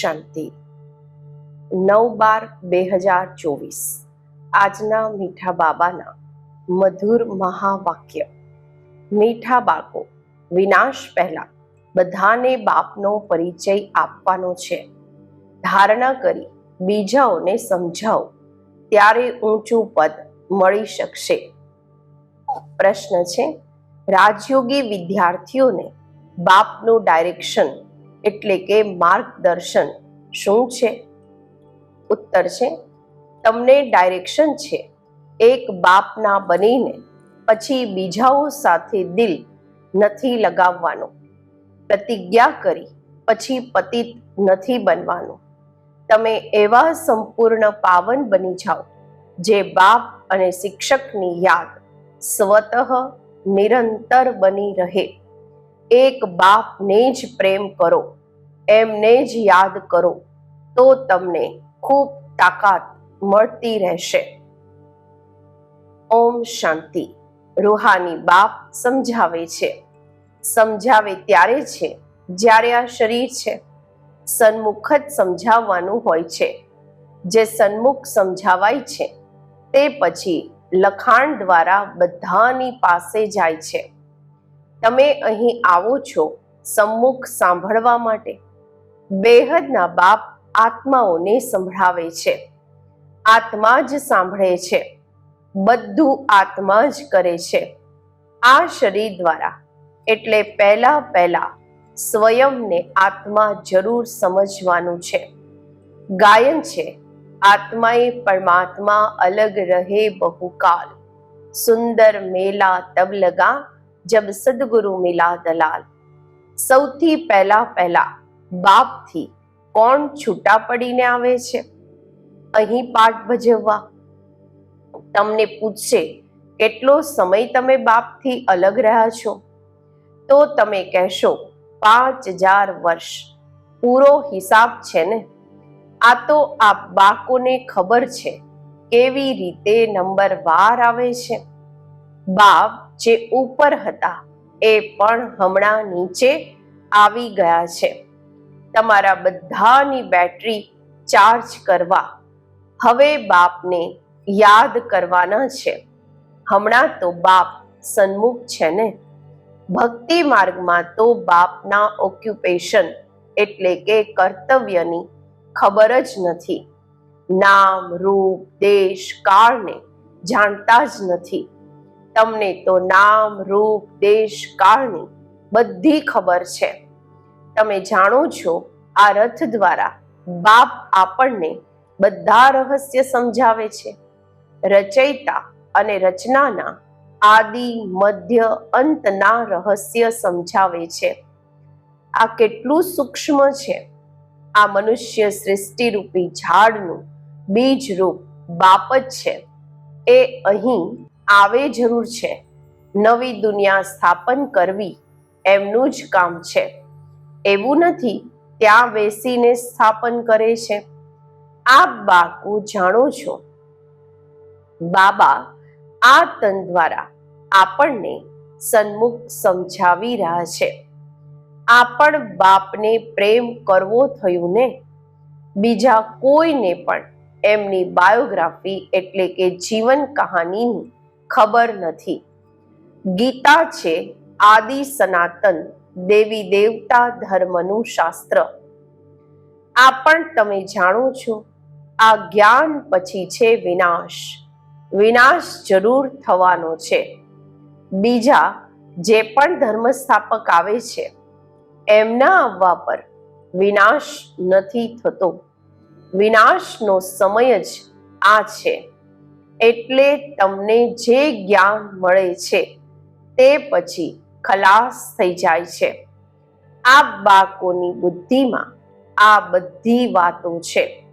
શાંતિ. નવ બાર બે હજાર ચોવીસ. આજના મીઠા બાબાના મધુર મહાવાક્ય. મીઠા બાળકો, વિનાશ પહેલા બધાને બાપનો પરિચય આપવાનો છે. ધારણા કરી બીજાઓને સમજાવો, ત્યારે ઊંચું પદ મળી શકશે. પ્રશ્ન છે, રાજયોગી વિદ્યાર્થીઓને બાપનું ડાયરેક્શન એટલે કે માર્ગદર્શન શું છે? ઉત્તર છે, તમને ડાયરેક્શન છે. એક બાપના બનીને પછી બીજાઓ સાથે દિલ નથી લગાવવાનું. પ્રતિજ્ઞા કરી પછી પતિત નથી બનવાનું. તમે એવા સંપૂર્ણ પાવન બની જાઓ જે બાપ અને શિક્ષકની યાદ સ્વતઃ નિરંતર બની રહે. એક બાપને જ પ્રેમ કરો. એમને જ યાદ કરો, તો તમને ખૂબ તાકાત મળતી રહેશે. ઓમ શાંતિ. રૂહાની બાપ સમજાવે છે. સમજાવે ત્યારે છે, જ્યારે આ શરીર છે. સન્મુખ જ સમજાવવાનું હોય છે. જે સન્મુખ સમજાવાય છે, તે પછી લખાણ દ્વારા બધાની પાસે જાય છે. તમે અહીં આવો છો સમ્મુખ સાંભળવા માટે. બેહદના બાપ આત્માઓને સંભળાવે છે. આત્મા જ સાંભળે છે. બધું આત્મા જ કરે છે. આ શરીર દ્વારા. એટલે પહેલા પહેલા સ્વયંને આત્મા જરૂર સમજવાનું છે. ગાયન છે. આત્માએ પરમાત્મા અલગ રહે બહુકાલ. સુંદર મેલા તબ લગા જબ સદગુરુ મિલા દલાલ. સૌથી પહેલા પહેલા બાપથી કોણ છૂટા પડીને આવે છે? અહીં પાઠ ભજવવા. તમને પૂછશે, કેટલો સમય તમે બાપથી અલગ રહ્યા છો? તો તમે કહેશો, પાંચ હજાર વર્ષ. પૂરો હિસાબ છે ને? આ તો આ બાકોને ખબર છે, કેવી રીતે નંબર વાર આવે છે. બાપ જે ઉપર હતા, એ પણ હમણાં નીચે આવી ગયા છે. તમારા બધાની બેટરી ચાર્જ કરવા. હવે બાપને યાદ કરવાના છે. હમણાં તો બાપ સન્મુખ છે ને? ભક્તિ માર્ગમાં તો બાપના ઓક્યુપેશન એટલે કે કર્તવ્યની ખબર જ નથી. નામ, રૂપ, દેશ, કાળને જાણતા જ નથી. તમને તો નામ, રૂપ, દેશ, કાળની બધી ખબર છે. તમે જાણો છો આ રથ દ્વારા બાપ આપણને બધા રહસ્ય સમજાવે છે. રચયિતા અને રચનાના આદિ, મધ્ય, અંતના રહસ્ય સમજાવે છે. આ કેટલું સૂક્ષ્મ છે. આ મનુષ્ય સૃષ્ટિ રૂપી ઝાડનું બીજ રૂપ બાપ જ છે. એ અહીં આવે જરૂર છે. નવી દુનિયા સ્થાપન કરવી એમનું જ કામ છે. એવું નથી, ત્યાં બેસીને સ્થાપન કરે છે. આપ બાકુ જાણો છો? બાબા, આ તન દ્વારા આપણને સન્મુખ સમજાવી રહ્યા છે. આ પણ બાપને પ્રેમ કરવો થયું ને? બીજા કોઈને પણ એમની બાયોગ્રાફી એટલે કે જીવન કહાનીની ખબર નથી. ગીતા છે આદિ સનાતન દેવી દેવતા ધર્મનું શાસ્ત્ર. આ પણ તમે જાણો છો. આ જ્ઞાન પછી છે વિનાશ. વિનાશ જરૂર થવાનો છે. બીજા જે પણ ધર્મ સ્થાપક આવે છે, એમના આવવા પર વિનાશ નથી થતો. વિનાશનો સમય જ આ છે. એટલે તમને જે જ્ઞાન મળે છે, તે પછી ખલાસ થઈ જાય છે. આ બાળકોની બુદ્ધિમાં આ બધી વાતો છે.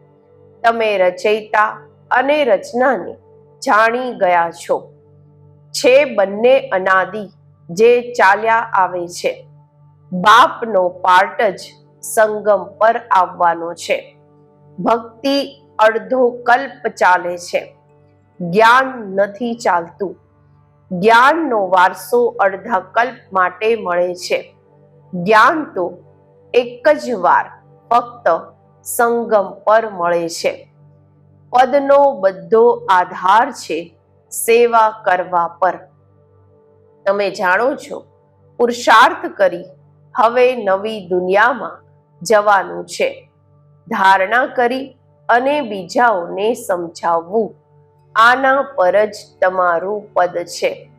તમે રચયિતા અને રચનાને જાણી ગયા છો. છે બંને અનાદિ જે ચાલ્યા આવે છે. બાપનો પાર્ટ જ સંગમ પર આવવાનો છે. ભક્તિ અડધો કલ્પ ચાલે છે. જ્ઞાન નથી ચાલતું. જ્ઞાનનો વારસો અડધા માટે મળે છે. જ્ઞાન તો એક જ વાર ફક્ત સંગમ પર મળે છે. પદનો બધો આધાર છે સેવા કરવા પર. તમે જાણો છો, પુરુષાર્થ કરી હવે નવી દુનિયામાં જવાનું છે. ધારણા કરી અને બીજાઓને સમજાવવું. આના પર જ તમારું પદ છે.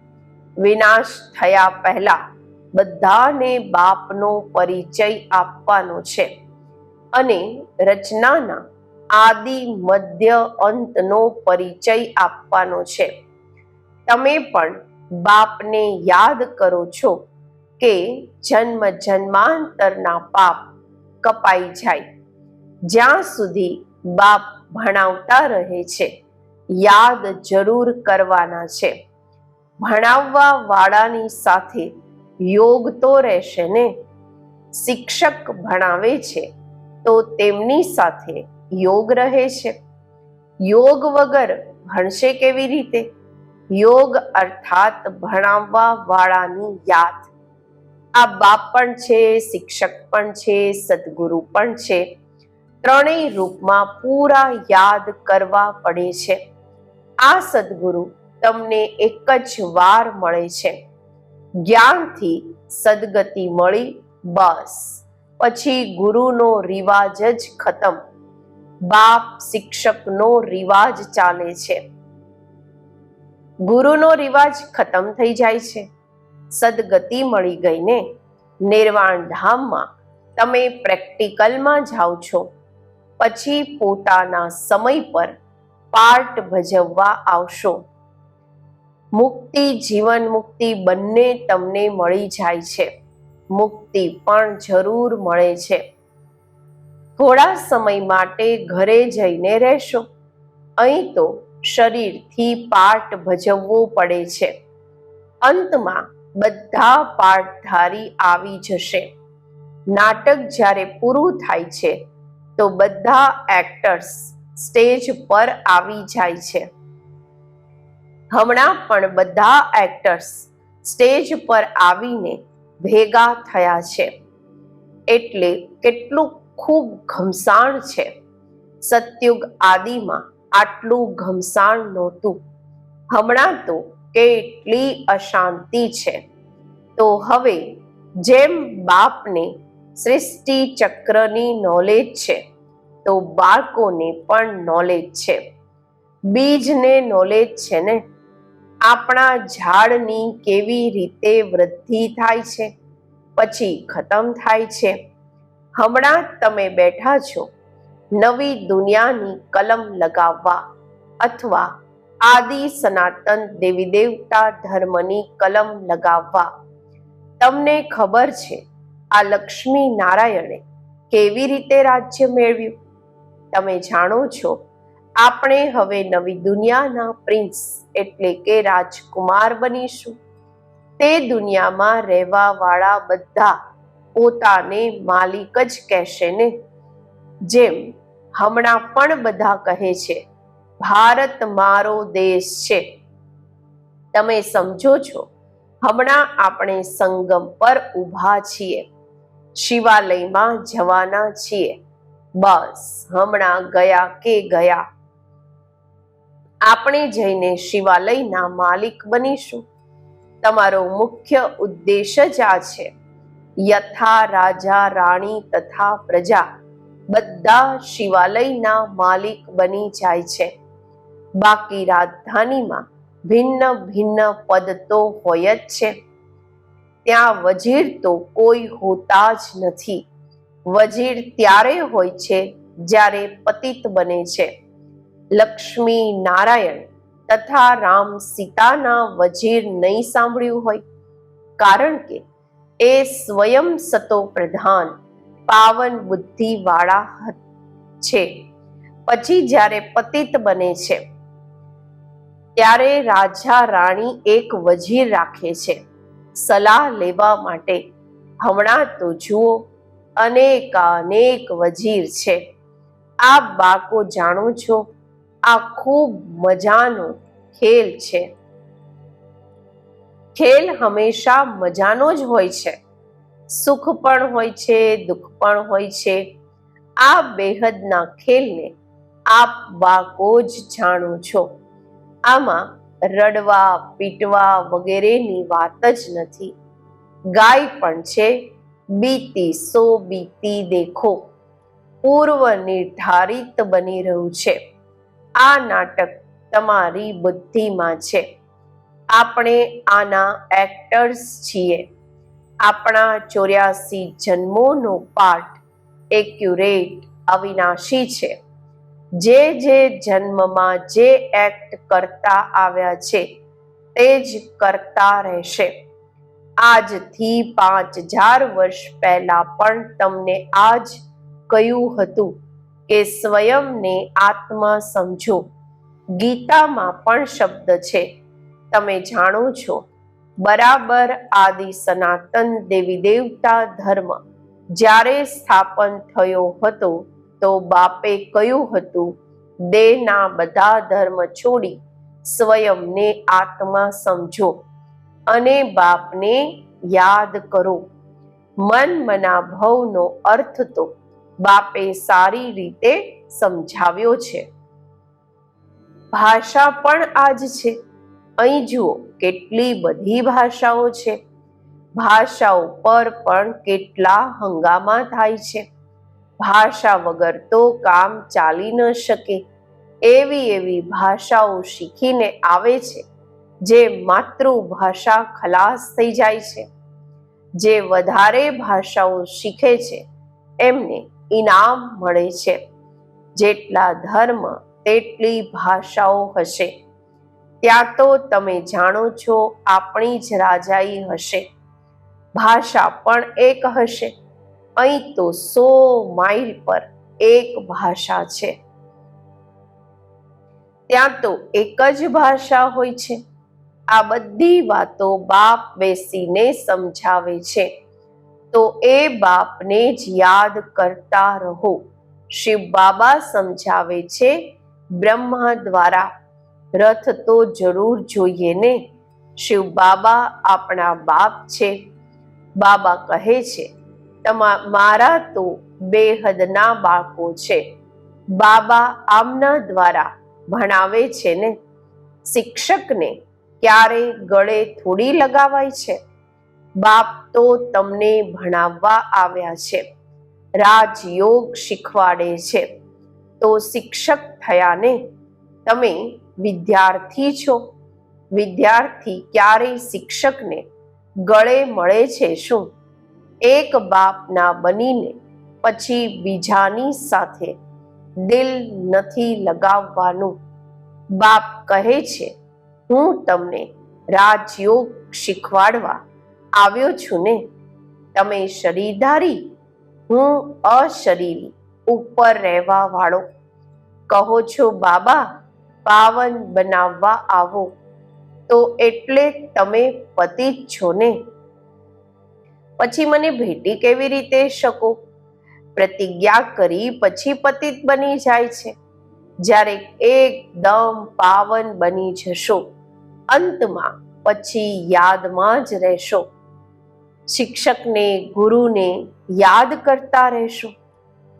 વિનાશ થયા પહેલા બધાને બાપનો પરિચય આપવાનો છે અને રચનાના આદિ મધ્ય અંતનો પરિચય આપવાનો છે. તમે પણ બાપને યાદ કરો છો કે જન્મ જન્માંતરના પાપ કપાઈ જાય. જ્યાં સુધી બાપ ભણાવતા રહે છે યાદ જરૂર કરવાના છે. ભણાવવા વાળાની સાથે યોગ તો રહેશે ને? શિક્ષક ભણાવે છે, તો તેમની સાથે યોગ રહે છે. યોગ વગર ભણશે કેવી રીતે? યોગ અર્થાત ભણાવવા વાળાની યાદ. આ બાપ પણ છે, શિક્ષક પણ છે, સદગુરુ પણ છે. ત્રણેય રૂપમાં પૂરા યાદ કરવા પડે છે. આ સદગુરુ તમને એક જ વાર મળે છે. જ્ઞાનથી સદગતિ મળી, બસ. પછી ગુરુનો રિવાજ જ ખતમ. બાપ શિક્ષકનો રિવાજ ચાલે છે. ગુરુનો રિવાજ ખતમ થઈ જાય છે. સદગતિ મળી ગઈને નિર્વાણ ધામમાં તમે પ્રેક્ટિકલમાં જાઓ છો. પછી પોતાના સમય પર પાર્ટ ભજવવા આવશો. મુક્તિ, જીવન મુક્તિ બંને તમને મળી જાય છે. મુક્તિ પણ જરૂર મળે છે. થોડા સમય માટે ઘરે જઈને રહેશો. અહીં તો શરીરથી પાઠ ભજવવો પડે છે. અંતમાં બધા પાઠધારી આવી જશે. નાટક જ્યારે પૂરું થાય છે, તો બધા એક્ટર્સ સ્ટેજ પર આવી જાય છે. હમણાં પણ બધા એક્ટર્સ સ્ટેજ પર આવીને ભેગા થયા છે. એટલે કેટલું ખૂબ ઘમસાણ છે. સત્યુગ આદિમાં આટલું ઘમસાણ નહોતું. હમણાં તો કેટલી અશાંતિ છે. તો હવે જેમ બાપને સૃષ્ટિ ચક્રની નોલેજ છે તો બાળકોને પણ નોલેજ છે. બીજને નોલેજ છે ને? આપણા ઝાડની કેવી રીતે વૃદ્ધિ થાય છે? પછી ખતમ થાય છે. હમણાં તમે બેઠા છો. નવી દુનિયાની કલમ લગાવવા અથવા આદિ સનાતન દેવી દેવતા ધર્મની કલમ લગાવવા. તમને ખબર છે આ લક્ષ્મી નારાયણે કેવી રીતે રાજ્ય મેળવ્યું? તમે જાણો છો, આપણે હવે નવી દુનિયાના પ્રિન્સ એટલે કે રાજકુમાર બનીશું. તે દુનિયામાં રહેવા વાળા બધા પોતાને માલિક જ કહેશે ને. જેમ હમણાં પણ બધા કહે છે, ભારત મારો દેશ છે. તમે સમજો છો, હમણાં આપણે સંગમ પર ઊભા છીએ, શિવાલયમાં જવાના છીએ. બસ, હમણાં ગયા કે ગયા. આપણે જઈને શિવાલયના માલિક બનીશું. તમારો મુખ્ય ઉદ્દેશ જ આ છે. યથા રાજા, રાણી તથા પ્રજા બધા શિવાલયના માલિક બની જાય છે. બાકી રાજધાનીમાં ભિન્ન ભિન્ન પદ તો હોય જ છે. ત્યાં વજીર તો કોઈ હોતા જ નથી. વજીર ત્યારે હોય છે જ્યારે પતિત બને છે. લક્ષ્મી નારાયણ તથા રામ સીતાના વજીર નહીં સાંભળ્યું હોય, કારણ કે એ સ્વયં સતો પ્રધાન, પાવન બુદ્ધિ વાળા છે. પછી જ્યારે પતિત બને છે, ત્યારે રાજા રાણી એક વજીર રાખે છે. સલાહ લેવા માટે, હમણાં તો જુઓ અનેક અનેક વજીર છે. આ બાળકો જાણો છો, આ ખૂબ મજાનો ખેલ છે. ખેલ હંમેશા મજાનો જ હોય છે. સુખ પણ હોય છે, દુઃખ પણ હોય છે. આ બેહદના ખેલને આપ બાકો જ જાણો છો. આમાં રડવા, પીટવા વગેરેની વાત જ નથી. ગાય પણ છે બીતી સો બીતી દેખો. પૂર્વ નિર્ધારિત બની રહ્યું છે. આ નાટક તમારી બુદ્ધિમાં છે. આપણે આના એક્ટર્સ છીએ. આપણા ચોર્યાસી જન્મોનો પાઠ એક્યુરેટ અવિનાશી છે. જે જે જન્મમાં જે એક્ટ કરતા આવ્યા છે, તે જ કરતા રહેશે. આજથી પાંચ હજાર વર્ષ પહેલા પણ તમને આજ કહ્યું હતું કે સ્વયંને આત્મા સમજો. ગીતામાં પણ શબ્દ છે. તમે જાણો છો, બરાબર આદિ સનાતન દેવી દેવતા ધર્મ જ્યારે સ્થાપન થયો હતો તો બાપે કહ્યું હતું, દેહના બધા ધર્મ છોડી સ્વયંને આત્મા સમજો. અને બાપને યાદ કરો. મન મના ભવનો અર્થ તો બાપે સારી રીતે સમજાવ્યો છે. ભાષા પણ આજ છે. અહીં જુઓ, કેટલી બધી ભાષાઓ છે. ભાષાઓ પર પણ કેટલા હંગામા થાય છે. ભાષા વગર તો કામ ચાલી ન શકે. એવી એવી ભાષાઓ શીખીને આવે છે. જે માતૃભાષા ખલાસ થઈ જાય છે, જે વધારે ભાષાઓ શીખે છે, એમને ઇનામ મળે છે. જેટલા ધર્મ તેટલી ભાષાઓ હશે. ત્યાં તો તમે જાણો છો આપણી જ રાજાઈ હશે. ભાષા પણ એક હશે. અહીં તો સો માઇલ પર એક ભાષા છે. ત્યાં તો એક જ ભાષા હોય છે. આ બધી વાતો બાપ બેસીને સમજાવે છે. તો એ બાપને જ યાદ કરતા રહો. શિવ બાબા સમજાવે છે બ્રહ્મા દ્વારા. રથ તો જરૂર જોઈએ ને. શિવ બાબા આપણા બાપ છે. બાબા કહે છે, તમા, મારા તો બેહદના બાળકો છે. બાબા આમના દ્વારા ભણાવે છે ને. શિક્ષકને ક્યારે ગળે થોડી લગાવાય છે? બાપ તો તમને ભણાવવા આવ્યા છે. રાજયોગ શીખવાડે છે. તો શિક્ષક થયા ને તમે વિદ્યાર્થી છો? વિદ્યાર્થી ક્યારેય શિક્ષકને ગળે મળે છે શું? એક બાપના બનીને પછી બીજાની સાથે દિલ નથી લગાવવાનું. બાપ કહે છે હું તમને રાજયોગ શીખવાડવા આવ્યો છું ને? તમે શરીરધારી, હું અશરીરી ઉપર રહેવા વાળો કહો છો, બાબા, પાવન બનાવવા આવો. તો એટલે તમે પતિત છો ને? પછી મને ભેટી કેવી રીતે શકો? પ્રતિજ્ઞા કરી પછી પતિત બની જાય છે. જ્યારે એકદમ પાવન બની જશો. અંતમાં પછી યાદમાં જ રહેશો. શિક્ષકને, ગુરુને યાદ કરતા રહેશો.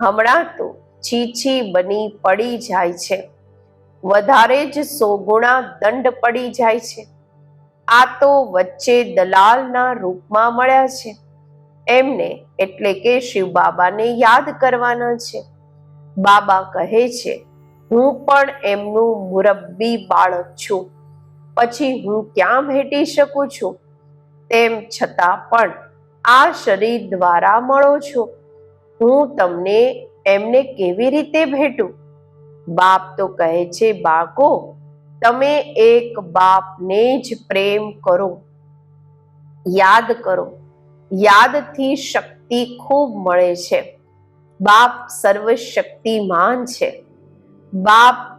હમણાં તો છીછી બની પડી જાય છે. વધારે જ સો ગુણા દંડ પડી જાય છે. આ તો વચ્ચે દલાલના રૂપમાં મળ્યા છે. એમને એટલે કે શિવ બાબાને યાદ કરવાના છે. બાબા કહે છે, હું પણ એમનું મુરબ્બી બાળક છું. પછી હું ક્યાં ભેટી શકું છું? તેમ છતાં પણ આ શરીર દ્વારા મળો છો. હું તમને એમને કેવી રીતે ભેટું? બાપ તો કહે છે બાકો તમે એક બાપને જ પ્રેમ કરો. યાદ કરો. યાદથી શક્તિ ખૂબ મળે છે. બાપ સર્વશક્તિમાન છે. બાપ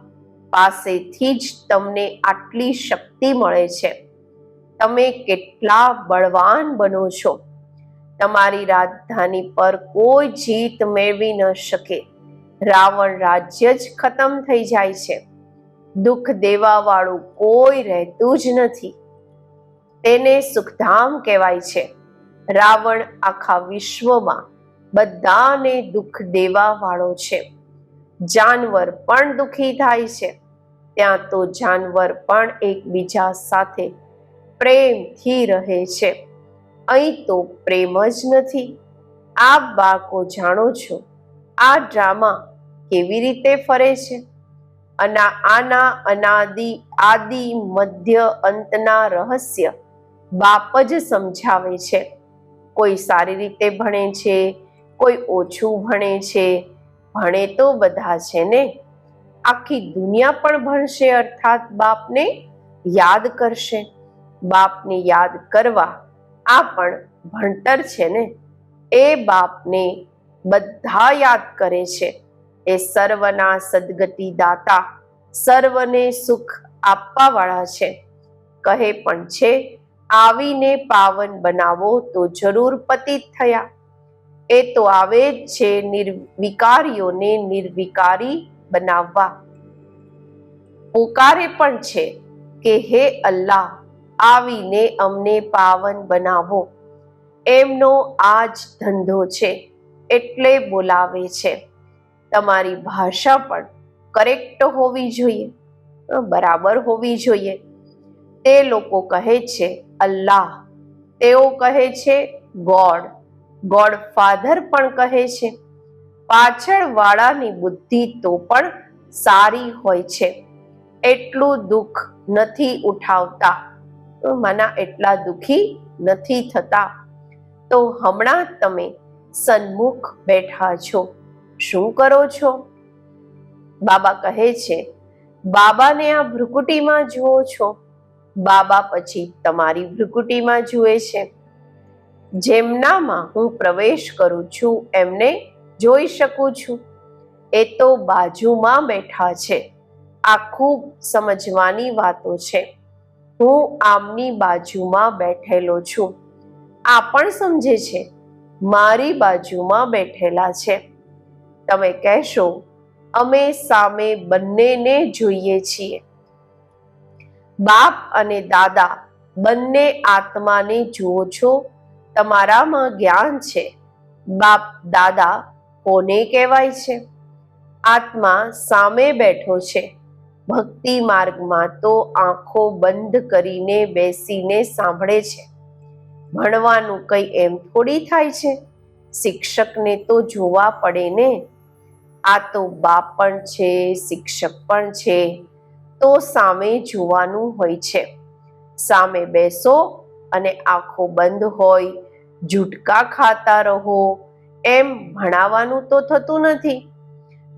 પાસેથી જ તમને આટલી શક્તિ મળે છે. તમે કેટલા બળવાન બનો છો. તમારી રાજધાની પર કોઈ જીત મેળવી ન શકે. રાવણ રાજ્ય જ ખતમ થઈ જાય છે. દુઃખ દેવા વાળું કોઈ રહેતું જ નથી. તેને સુખધામ કહેવાય છે. રાવણ આખા વિશ્વમાં બધાને દુઃખ દેવા વાળો છે. જાનવર પણ દુઃખી થાય છે. ત્યાં તો જાનવર પણ એકબીજા સાથે પ્રેમથી રહે છે. અહીં તો પ્રેમ જ નથી. આપ બાળકો જાણો છો, આ ડ્રામા કેવી રીતે ફરે છે? અને આના અનાદિ, આદિ મધ્ય અંતના રહસ્ય બાપ જ સમજાવે છે. કોઈ સારી રીતે ભણે છે, કોઈ ઓછું ભણે છે ભણે તો બધા છે ને? આખી દુનિયા પણ ભણશે અર્થાત બાપને યાદ કરશે. બાપને યાદ કરવા આ પણ ભણતર છે ને? એ બાપને બધા યાદ કરે છે. એ સર્વના સદગતિ દાતા સર્વને સુખ આપવા વાળા છે. કહે પણ છે, આવીને પાવન બનાવો તો જરૂર પતિત થયા. એ તો આવે જ છે નિર્વિકારીઓને નિર્વિકારી બનાવવા. પોકારે પણ છે કે હે અલ્લાહ, આવીને અમને પાવન બનાવો. એમનો આ જ ધંધો છે એટલે બોલાવે છે. તમારી ભાષા પણ કરેક્ટ હોવી જોઈએ. બરાબર હોવી જોઈએ. તે લોકો કહે છે, અલ્લાહ, તેઓ કહે છે, ગોડ. ગોડ ફાધર પણ કહે છે પાછળ વાળાની બુદ્ધિ તો પણ સારી હોય છે, એટલું દુઃખ નથી ઉઠાવતા. મના એટલા દુઃખી નથી થતા. તો હમણાં તમે સન્મુખ બેઠા છો, શું કરો છો? બાબા કહે છે, બાબાને આ ભ્રુકુટીમાં જુઓ છો. બાબા પછી તમારી ભ્રુકુટીમાં જુએ છે. જેમનામાં હું પ્રવેશ કરું છું, એમને જોઈ શકું છું. એ તો બાજુમાં બેઠા છે. આ ખૂબ સમજવાની વાતો છે. હું આમની બાજુમાં બેઠેલો છું. આ પણ સમજે છે. મારી બાજુમાં બેઠેલા છે. તમે કહેશો, અમે સામે બંનેને જોઈએ છીએ. બાપ અને દાદા બંને આત્માને જુઓ છો તમારામાં જ્ઞાન છે. બાપ, દાદા, કોને કહેવાય છે? આત્મા સામે બેઠો છે. ભક્તિ માર્ગમાં તો આંખો બંધ કરીને બેસીને સાંભળે છે. ભણવાનું કઈ એમ થોડી થાય છે? શિક્ષકને તો જોવા પડે ને? આ તો બાપ પણ છે, શિક્ષક પણ છે, તો સામે જોવાનું હોય છે. સામે બેસો અને આંખો બંધ હોય ઝુટકા ખાતા રહો. એમ ભણાવવાનું તો થતું નથી.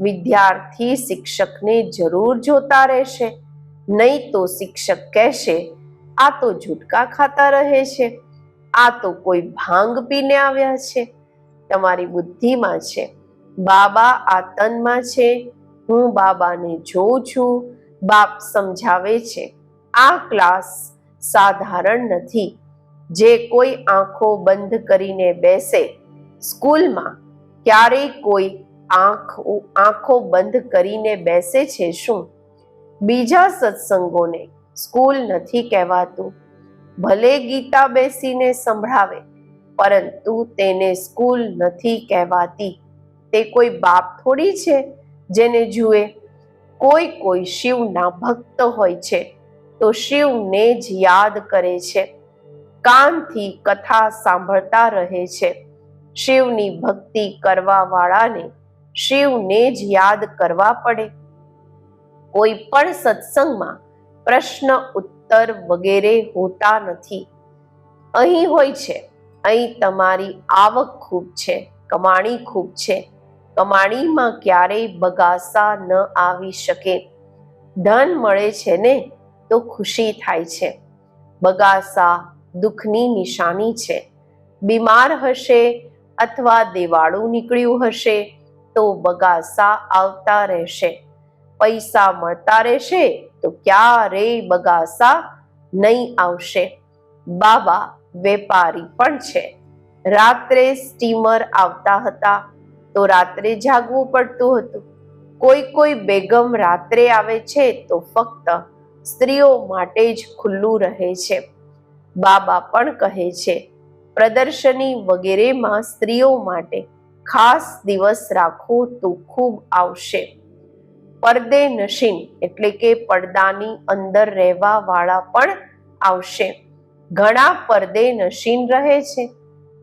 વિદ્યાર્થી શિક્ષકને જરૂર જોતા રહેશે. નહીં તો શિક્ષક કહેશે, આ તો ઝુટકા ખાતા રહે છે. આ તો કોઈ ભાંગ પીને આવ્યા છે. તમારી બુદ્ધિમાં છે. બાબા આ તનમાં છે. હું બાબાને જોઉં છું. બાપ સમજાવે છે. આ ક્લાસ સાધારણ નથી. જે કોઈ આંખો બંધ કરીને બેસે, સ્કૂલમાં ક્યારેય કોઈ આંખ આંખો બંધ કરીને બેસે છે શું? બીજા સત્સંગોને સ્કૂલ નથી કહેવાતું. ભલે ગીતા બેસીને સંભળાવે, પરંતુ તેને સ્કૂલ નથી કહેવાતી. તે કોઈ બાપ થોડી છે જેને જુએ? કોઈ કોઈ શિવના ભક્ત હોય છે, તો શિવને જ યાદ કરે છે. કાનથી કથા સાંભળતા રહે છે. શિવની ભક્તિ કરવા વાળાને શિવને જ યાદ કરવા પડે. કોઈ પણ સત્સંગમાં પ્રશ્ન, ઉત્તર વગેરે હોતા નથી. અહીં હોય છે, અહીં તમારી આવક ખૂબ છે, કમાણી ખૂબ છે. કમાણીમાં ક્યારેય બગાસા ન આવી શકે. ધન મળે છે ને, તો ખુશી થાય છે. બગાસા દુઃખની નિશાની છે. બીમાર હશે અથવા દેવાળું નીકળ્યું હશે તો બગાસા આવતા રહેશે. પૈસા મળતા રહેશે તો ક્યારેય બગાસા નહીં આવશે. બાબા વેપારી પણ છે. રાત્રે સ્ટીમર આવતા હતા તો રાત્રે જાગવું પડતું હતું. કોઈ કોઈ બેગમ રાત્રે આવે છે તો ફક્ત સ્ત્રીઓ માટે જ ખુલ્લું રહે છે. બાબા પણ કહે છે, પ્રદર્શની વગેરેમાં સ્ત્રીઓ માટે ખાસ દિવસ રાખો તો ખૂબ આવશે. પડદે નશીન એટલે કે પડદાની અંદર રહેવા વાળા પણ આવશે. ઘણા પડદે નશીન રહે છે,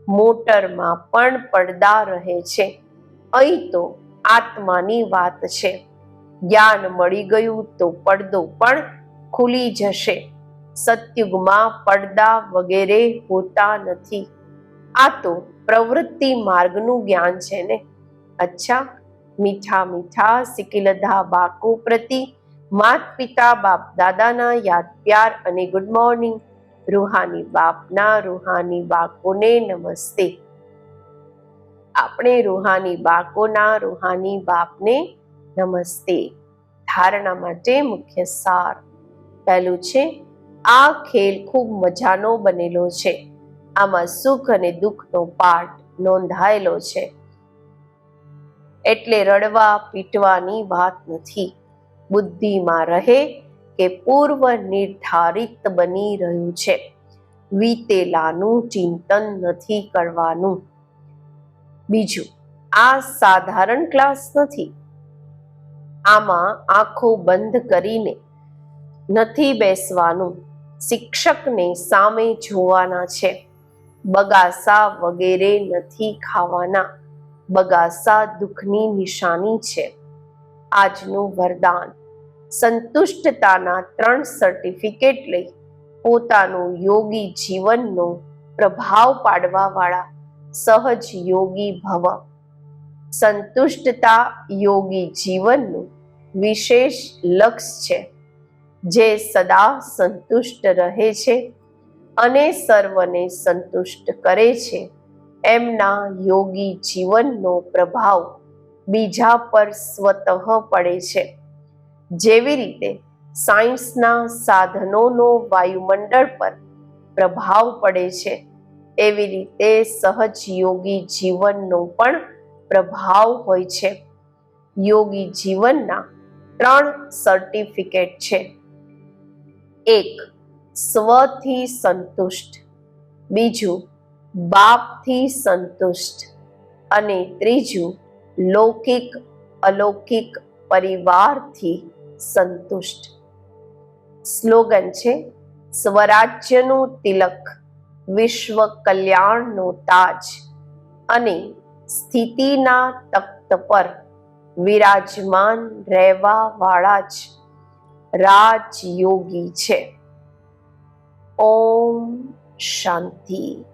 મોટરમાં પણ પડદા રહે છે. અહીં તો આત્માની વાત છે. જ્ઞાન મળી ગયું તો પડદો પણ ખુલી જશે. સતયુગમાં પડદા વગેરે હોતા નથી. આ તો પ્રવૃત્તિ માર્ગનું જ્ઞાન છે ને? અચ્છા, મીઠા મીઠા સિકિલધા બાકો પ્રતિ માત પિતા બાપ દાદાના યાદ પ્યાર અને ગુડ મોર્નિંગ રૂહાની બાપના રૂહાની બાકોને નમસ્તે. આપણે રૂહાની બાકોના રૂહાની બાપને નમસ્તે. ધારણા માટે મુખ્ય સાર. પહેલું છે આ ખેલ ખૂબ મજાનો બનેલો છે. આમાં સુખ અને દુઃખનો પાઠ નોંધાયેલો છે. એટલે રડવા, પીટવાની વાત નથી. બુદ્ધિમાં રહે કે પૂર્વ નિર્ધારિત બની રહ્યું છે. વીતેલાનું ચિંતન નથી કરવાનું. બીજું, આ સાધારણ ક્લાસ નથી. આમાં આંખો બંધ કરીને નથી બેસવાનું. શિક્ષકને સામે જોવાના છે. બગાસા વગેરે નથી ખાવાના. બગાસા દુઃખની નિશાની છે. આજનું વરદાન. સંતુષ્ટતાના ત્રણ સર્ટિફિકેટ લઈ પોતાનું યોગી જીવનનો પ્રભાવ પાડવાવાળા સહજ યોગી ભવ. સંતુષ્ટતા યોગી જીવનનું વિશેષ લક્ષ્ય છે. જે સદા સંતુષ્ટ રહે છે અને સર્વને સંતુષ્ટ કરે છે. એમના યોગી જીવનનો પ્રભાવ બીજા પર સ્વતઃ પડે છે. જેવી રીતે સાયન્સના સાધનોનો વાયુમંડળ પર પ્રભાવ પડે છે, એવી રીતે સહજ યોગી જીવનનો પણ પ્રભાવ હોય છે. યોગી જીવનના ત્રણ સર્ટિફિકેટ છે. એક, સ્વથી સંતુષ્ટ. બીજું, બાપથી સંતુષ્ટ. અને ત્રીજું, લૌકિક, અલૌકિક પરિવારથી સંતુષ્ટ. સ્લોગન છે, સ્વરાજ્યનું તિલક, વિશ્વ કલ્યાણનો તાજ અને સ્થિતિના તખ્ત પર વિરાજમાન રહેવા વાળા જ રાજયોગી છે. ઓમ શાંતિ.